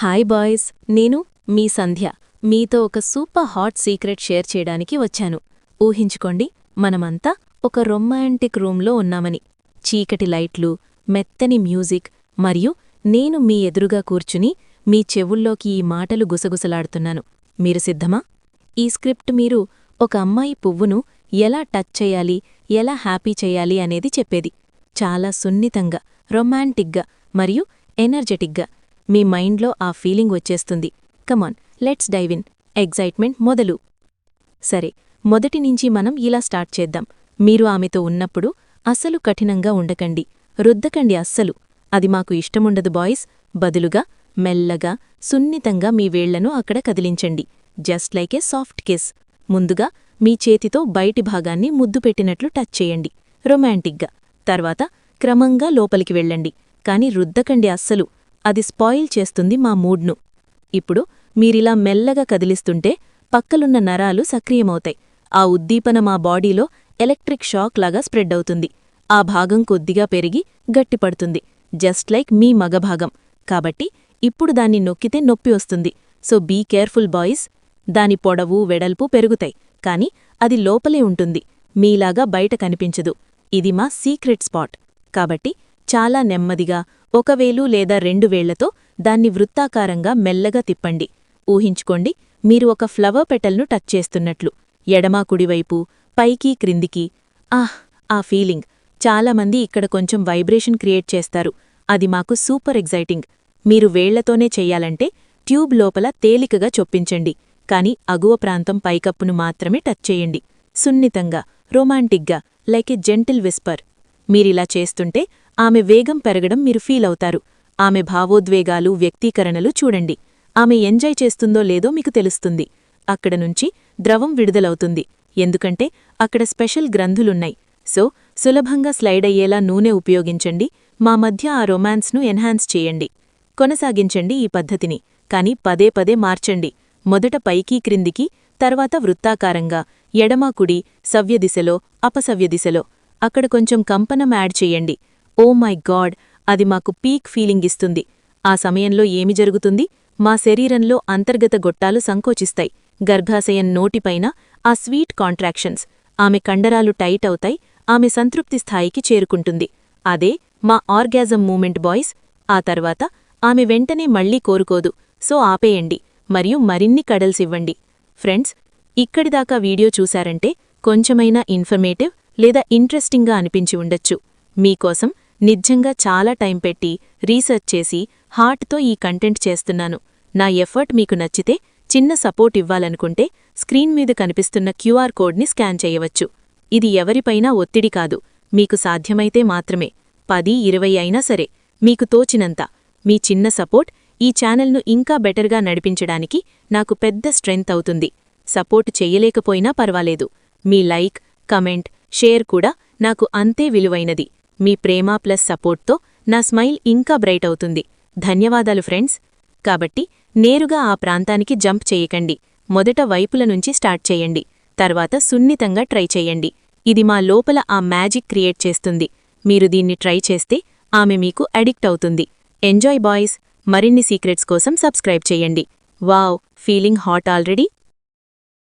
Hi boys నేను మీ సంధ్య. మీతో ఒక సూపర్ హాట్ సీక్రెట్ షేర్ చేయడానికి వచ్చాను. ఊహించుకోండి మనమంతా ఒక రొమాంటిక్ రూంలో ఉన్నామని. చీకటి లైట్లు మెత్తని మ్యూజిక్ మరియు నేను మీ ఎదురుగా కూర్చుని మీ చెవుల్లోకి ఈ మాటలు గుసగుసలాడుతున్నాను. మీరు సిద్ధమా? ఈ స్క్రిప్ట్ మీరు ఒక అమ్మాయి పువ్వును ఎలా టచ్ చేయాలి ఎలా హ్యాపీ చేయాలి అనేది చెప్పేది. చాలా సున్నితంగా రొమాంటిక్గా మరియు ఎనర్జెటిక్గా. మీ మైండ్లో ఆ ఫీలింగ్ వచ్చేస్తుంది. కమాన్ లెట్స్ డైవిన్ ఎగ్జైట్మెంట్ మొదలు. సరే మొదటి నుంచి మనం ఇలా స్టార్ట్ చేద్దాం. మీరు ఆమెతో ఉన్నప్పుడు అస్సలు కఠినంగా ఉండకండి. రుద్దకండి అస్సలు. అది మాకు ఇష్టముండదు బాయ్స్. బదులుగా మెల్లగా సున్నితంగా మీ వేళ్ళను అక్కడ కదిలించండి. Just like a soft kiss ముందుగా మీ చేతితో బయటి భాగాన్ని ముద్దు పెట్టినట్లు టచ్ చేయండి. రొమాంటిక్గా తర్వాత క్రమంగా లోపలికి వెళ్ళండి. కాని రుద్దకండి అస్సలు. అది స్పాయిల్ చేస్తుంది మా మూడ్ను. ఇప్పుడు మీరిలా మెల్లగా కదిలిస్తుంటే పక్కలున్న నరాలు సక్రియమవుతాయి. ఆ ఉద్దీపన మా బాడీలో ఎలక్ట్రిక్ షాక్ లాగా స్ప్రెడ్ అవుతుంది. ఆ భాగం కొద్దిగా పెరిగి గట్టిపడుతుంది. జస్ట్ లైక్ మీ మగభాగం కాబట్టి ఇప్పుడు దాన్ని నొక్కితే నొప్పి వస్తుంది. So be careful boys. దాని పొడవు వెడల్పు పెరుగుతాయి. కాని అది లోపలే ఉంటుంది. మీలాగా బయట కనిపించదు. ఇది మా సీక్రెట్ స్పాట్. కాబట్టి చాలా నెమ్మదిగా ఒకవేలు లేదా రెండు వేళ్ళతో దాన్ని వృత్తాకారంగా మెల్లగా తిప్పండి. ఊహించుకోండి మీరు ఒక ఫ్లవర్ పెటల్ను టచ్ చేస్తున్నట్లు. ఎడమా కుడివైపు పైకి క్రిందికి. ఆహ్ ఆ ఫీలింగ్. చాలామంది ఇక్కడ కొంచెం వైబ్రేషన్ క్రియేట్ చేస్తారు. అది మాకు సూపర్ ఎగ్జైటింగ్ మీరు వేళ్ళతోనే చెయ్యాలంటే ట్యూబ్ లోపల తేలికగా చొప్పించండి. కాని అగువ ప్రాంతం పైకప్పును మాత్రమే టచ్ చేయండి. సున్నితంగా రొమాంటిక్గా లైక్ ఎ జెంటిల్ విస్పర్. మీరిలా చేస్తుంటే ఆమె వేగం పెరగడం మీరు ఫీల్ అవుతారు. ఆమె భావోద్వేగాలు వ్యక్తీకరణలు చూడండి. ఆమె ఎంజాయ్ చేస్తుందో లేదో మీకు తెలుస్తుంది. అక్కడ నుంచి ద్రవం విడుదలవుతుంది. ఎందుకంటే అక్కడ స్పెషల్ గ్రంథులున్నాయి. సో సులభంగా స్లైడ్ అయ్యేలా నూనె ఉపయోగించండి. మా మధ్య ఆ రొమాన్స్ను ఎన్హాన్స్ చేయండి. కొనసాగించండి ఈ పద్ధతిని. కాని పదే పదే మార్చండి. మొదట పైకి క్రిందికి తర్వాత వృత్తాకారంగా ఎడమా కుడి సవ్యదిశలో అపసవ్యదిశలో. అక్కడ కొంచెం కంపనం యాడ్ చెయ్యండి ఓ మై గాడ్ అది మాకు పీక్ ఫీలింగ్ ఇస్తుంది. ఆ సమయంలో ఏమి జరుగుతుంది? మా శరీరంలో అంతర్గత గొట్టాలు సంకోచిస్తాయి. గర్భాశయం నోటిపైన ఆ స్వీట్ కాంట్రాక్షన్స్. ఆమె కండరాలు టైట్ అవుతాయి ఆమె సంతృప్తి స్థాయికి చేరుకుంటుంది. అదే మా ఆర్గాజం మూమెంట్ బాయ్స్. ఆ తర్వాత ఆమె వెంటనే మళ్ళీ కోరుకోదు. సో ఆపేయండి మరియు మరిన్ని కడల్సివ్వండి ఫ్రెండ్స్ ఇక్కడిదాకా వీడియో చూశారంటే కొంచెమైనా ఇన్ఫర్మేటివ్ లేదా ఇంట్రెస్టింగ్గా అనిపించి ఉండొచ్చు. మీకోసం నిజంగా చాలా టైం పెట్టి రీసెర్చ్ చేసి హార్ట్తో ఈ కంటెంట్ చేస్తున్నాను. నా ఎఫర్ట్ మీకు నచ్చితే చిన్న సపోర్ట్ ఇవ్వాలనుకుంటే స్క్రీన్ మీద కనిపిస్తున్న క్యూఆర్ కోడ్ని స్కాన్ చేయవచ్చు. ఇది ఎవరిపైనా ఒత్తిడి కాదు. మీకు సాధ్యమైతే మాత్రమే. పది ఇరవై అయినా సరే మీకు తోచినంత. మీ చిన్న సపోర్ట్ ఈ ఛానల్ను ఇంకా బెటర్గా నడిపించడానికి నాకు పెద్ద స్ట్రెంగ్త్ అవుతుంది. సపోర్ట్ చెయ్యలేకపోయినా పర్వాలేదు. మీ లైక్ కమెంట్ షేర్ కూడా నాకు అంతే విలువైనది. మీ ప్రేమ ప్లస్ సపోర్ట్తో నా స్మైల్ ఇంకా బ్రైట్ అవుతుంది. ధన్యవాదాలు ఫ్రెండ్స్. కాబట్టి నేరుగా ఆ ప్రాంతానికి జంప్ చేయకండి. మొదట వైపుల నుంచి స్టార్ట్ చేయండి. తర్వాత సున్నితంగా ట్రై చేయండి. ఇది మా లోపల ఆ మ్యాజిక్ క్రియేట్ చేస్తుంది. మీరు దీన్ని ట్రై చేస్తే ఆమె మీకు అడిక్ట్ అవుతుంది. Enjoy boys. మరిన్ని సీక్రెట్స్ కోసం సబ్స్క్రైబ్ చేయండి. Wow feeling hot already.